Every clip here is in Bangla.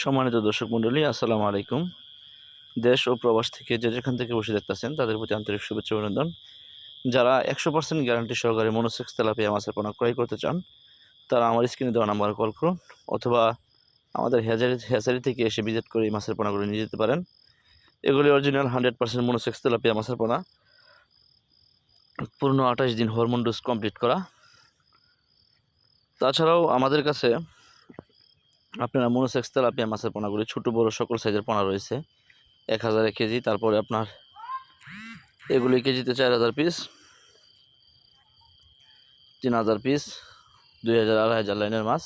সম্মানিত দর্শক মণ্ডলী, আসসালামু আলাইকুম। দেশ ও প্রবাস থেকে যে যেখান থেকে বসে দেখতেছেন, তাদের প্রতি আন্তরিক শুভেচ্ছা অভিনন্দন। যারা একশো পার্সেন্ট গ্যারান্টি সহকারে মনোসেক্স তেলাপিয়া মাছের পোনা ক্রয় করতে চান, তারা আমার স্ক্রিনে দেওয়া নাম্বারে কল করুন, অথবা আমাদের হেজারি হেসারি থেকে এসে ভিজিট করে এই মাছের পোনাগুলো নিয়ে যেতে পারেন। এগুলি original hundred percent monosex tilapia মাছের পোনা। পূর্ণ আঠাশ দিন হরমোন ডোজ কমপ্লিট করা। তাছাড়াও আমাদের কাছে আপনার মনোসেক্স তেলাপিয়া মাছের পোনাগুলি, ছোটো, বড় সকল সাইজের পোনা রয়েছে। এক হাজার কেজি, তারপরে আপনার এগুলি কেজিতে চার হাজার পিস তিন হাজার পিস দুই হাজার, আড়াই হাজার লাইনের মাছ।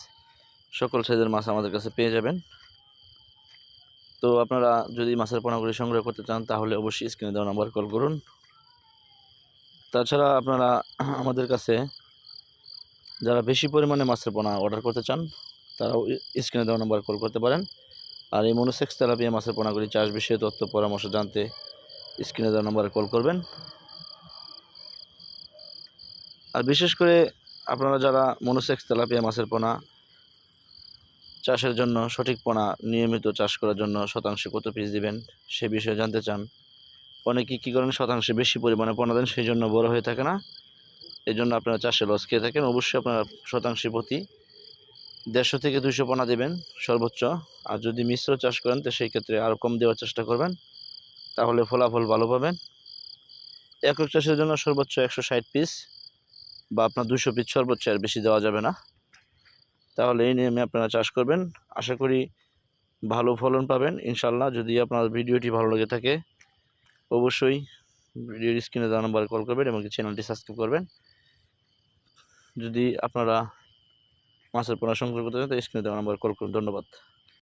সকল সাইজের মাছ আমাদের কাছে পেয়ে যাবেন। তো আপনারা যদি মাছের পোনাগুলি সংগ্রহ করতে চান, তাহলে অবশ্যই স্ক্রিনে দেওয়া নাম্বার কল করুন। তাছাড়া আপনারা আমাদের কাছে যারা বেশি পরিমাণে মাছের পোনা অর্ডার করতে চান তারাও স্ক্রিনে দেওয়া নাম্বার কল করতে পারেন। আর এই মনোসেক্স তেলাপিয়া মাছের পোনাগুলি চাষ বিষয়ে তথ্য পরামর্শ জানতে স্ক্রিনে দেওয়া নাম্বারে কল করবেন। আর বিশেষ করে আপনারা যারা মনোসেক্স তেলাপিয়া মাছের পোনা চাষের জন্য সঠিক পোনা নিয়মিত চাষ করার জন্য শতাংশে কত পিস দিবেন সে বিষয়ে জানতে চান, অনেকে কী করেন শতাংশে বেশি পরিমাণে পোনা দেন সেই জন্য বড় হয়ে থাকে না। এই জন্য আপনারা চাষে লস খেয়ে থাকেন। অবশ্যই আপনারা শতাংশে প্রতি দেড়শো থেকে দুশো পোনা দেবেন সর্বোচ্চ। আর যদি মিশ্র চাষ করেন, তো সেই ক্ষেত্রে আরও কম দেওয়ার চেষ্টা করবেন। তাহলে ফলাফল ভালো পাবেন। একক চাষের জন্য সর্বোচ্চ একশো ষাট পিস বা আপনার দুশো পিস সর্বোচ্চ আর বেশি দেওয়া যাবে না। তাহলে এই নিয়মে আপনারা চাষ করবেন। আশা করি ভালো ফলন পাবেন ইনশাল্লাহ যদি আপনার ভিডিওটি ভালো লেগে থাকে, অবশ্যই ভিডিওর স্ক্রিনে দেওয়া নাম্বারে কল করবেন এবং চ্যানেলটি সাবস্ক্রাইব করবেন। যদি আপনারা মাছের পোনা সংগ্রহ করতে চান তো স্ক্রিনে দেওয়া নাম্বার কল করুন। ধন্যবাদ।